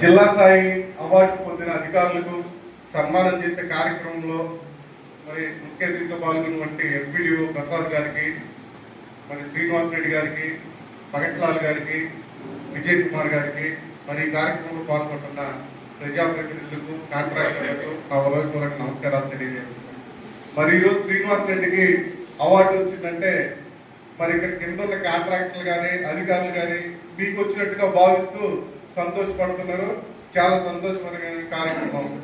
జిల్లా స్థాయి అవార్డు పొందిన అధికారులకు సన్మానం చేసే కార్యక్రమంలో మరి ముఖ్య అతిథిగా పాల్గొన్నటువంటి ఎంపీడీఓ ప్రసాద్ గారికి మరి శ్రీనివాస్ రెడ్డి గారికి పగట్లాల్ గారికి విజయ్ కుమార్ గారికి మరి ఈ కార్యక్రమంలో పాల్గొంటున్న ప్రజాప్రతినిధులకు కాంట్రాక్టర్లకు నా ఉదయపూర్వక నమస్కారాలు తెలియజేస్తున్నాను. మరి ఈరోజు శ్రీనివాస్ రెడ్డికి అవార్డు వచ్చిందంటే మరి ఇక్కడ కింద ఉన్న కాంట్రాక్టర్లు కానీ అధికారులు కానీ మీకు వచ్చినట్టుగా భావిస్తూ సంతోషపడుతున్నారు. చాలా సంతోషకరమైన కార్యక్రమం.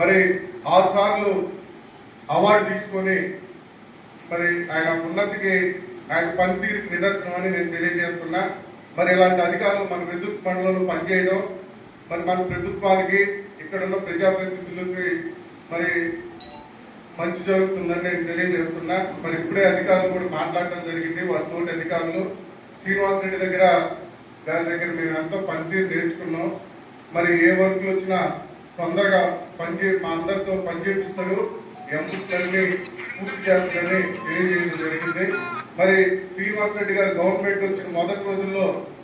మరి ఆరు సార్లు అవార్డు తీసుకొని మరి ఆయన ఉన్నతికి ఆయన పనితీరు నిదర్శనం అని నేను తెలియజేస్తున్నా. మరి ఇలాంటి అధికారులు మన విద్యుత్ మండలంలో పనిచేయడం మరి మన ప్రభుత్వానికి ఇక్కడ ఉన్న ప్రజాప్రతినిధులకి మరి మంచి జరుగుతుందని నేను తెలియజేస్తున్నా. మరి ఇప్పుడే అధికారులు కూడా మాట్లాడడం జరిగింది. వారి తోటి అధికారులు. శ్రీనివాసరెడ్డి దగ్గర దాని దగ్గర మేము ఎంతో పనితీరు నేర్చుకున్నాం. మరి ఏ వర్క్ వచ్చినా తొందరగా పనిచే మా అందరితో పనిచేపిస్తాడు. ఎంపులన్నీ పూర్తి చేస్తాడని తెలియజేయడం జరిగింది. మరి శ్రీనివాస్ రెడ్డి గారు గవర్నమెంట్ వచ్చిన మొదటి రోజుల్లో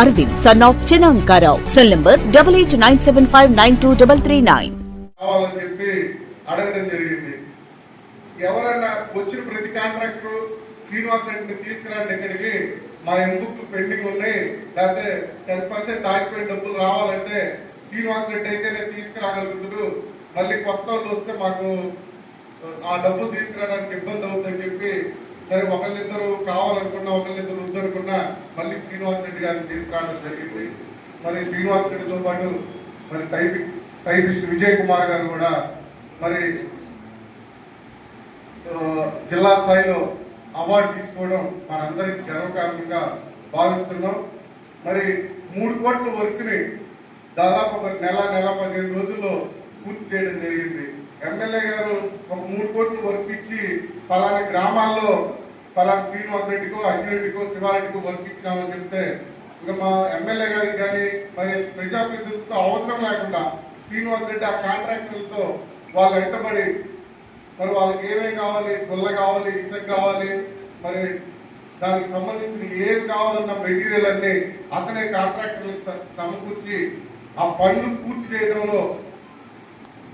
Aravind son of చిన్న Ankarao cell number double eight nine seven five nine two double three nine కావాలని చెప్పి అడగడం జరిగింది. ఎవరన్నా వచ్చిన ప్రతి కాంట్రాక్టర్ శ్రీనివాస్ రెడ్డిని తీసుకురండి ఇక్కడికి. మా ఎంబుక్ పెండింగ్ ఉన్నాయి. లేకపోతే టెన్ పర్సెంట్ ఆగిపోయిన డబ్బులు రావాలంటే శ్రీనివాస్ రెడ్డి అయితే నేను తీసుకురాగలుగుతుడు. మళ్ళీ కొత్త వాళ్ళు వస్తే మాకు ఆ డబ్బులు తీసుకురావడానికి ఇబ్బంది అవుతుందని చెప్పి సరే ఒకళ్ళిద్దరు కావాలనుకున్నా ఒకళ్ళిద్దరు వద్దనుకున్నా మళ్ళీ శ్రీనివాస్ రెడ్డి గారిని తీసుకురావడం జరిగింది. మరి శ్రీనివాస్ రెడ్డితో పాటు మరి టైప్ టైపిస్ట్ విజయ్ కుమార్ గారు కూడా మరి జిల్లా స్థాయిలో అవార్డు తీసుకోవడం మనందరికి గర్వకారణంగా భావిస్తున్నాం. మరి మూడు కోట్ల వర్క్ని దాదాపు ఒక నెల నెల పదిహేను రోజుల్లో పూర్తి చేయడం జరిగింది. ఎమ్మెల్యే గారు ఒక మూడు కోట్లు వర్క్ ఇచ్చి పలానా గ్రామాల్లో పలానా శ్రీనివాస్ రెడ్డికో అంజిరెడ్డికో శివారెడ్డికో వర్క్ ఇచ్చినామని చెప్తే ఇంకా మా ఎమ్మెల్యే గారికి కానీ మరి ప్రజాప్రతినిధులతో అవసరం లేకుండా శ్రీనివాస్ రెడ్డి ఆ కాంట్రాక్టర్లతో వాళ్ళు వెంటబడి మరి వాళ్ళకి ఏమేమి కావాలి గుల్ల కావాలి ఇసుక కావాలి మరి దానికి సంబంధించిన ఏం కావాలన్న మెటీరియల్ అన్ని అతనే కాంట్రాక్టర్లకు సమకూర్చి ఆ పనులు పూర్తి చేయడంలో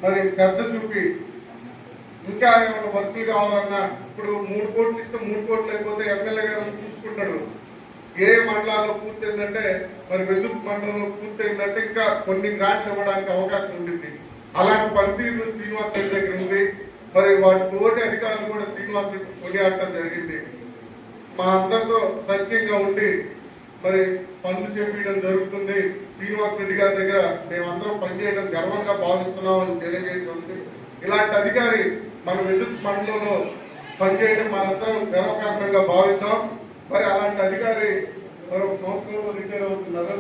మరి శ్రద్ధ చూపి. ఇంకా ఏమైనా వర్క్లు కావాలన్నా ఇప్పుడు మూడు కోట్లు ఇస్తే మూడు కోట్లు అయిపోతే ఎమ్మెల్యే గారు చూసుకుంటాడు. ఏ మండలాల్లో పూర్తయిందంటే మరి వెదురు మండలంలో పూర్తయిందంటే ఇంకా కొన్ని గ్రాంట్స్ ఇవ్వడానికి అవకాశం ఉండింది అలాంటి పనితీరు శ్రీనివాస్ రెడ్డి దగ్గర ఉంది. మరి వాటి తోటి అధికారులు కూడా శ్రీనివాస్ రెడ్డి కొనియాడటం జరిగింది. మా అందరితో సఖ్యంగా ఉండి మరి పనులు చేపించడం జరుగుతుంది. శ్రీనివాస్ రెడ్డి గారి దగ్గర మేమందరం పనిచేయడం గర్వంగా భావిస్తున్నామని తెలియజేయడం ఇలాంటి అధికారి మన విద్యుత్ మండలంలో పనిచేయడం మనందరం గర్వకారణంగా భావిద్దాం. మరి అలాంటి అధికారి మరి ఒక సంవత్సరంలో రిటైర్ అవుతున్నారు.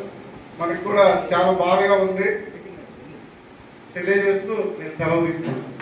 మనకి కూడా చాలా బాధగా ఉంది. తెలియజేస్తూ నేను సెలవు తీసుకుంటాను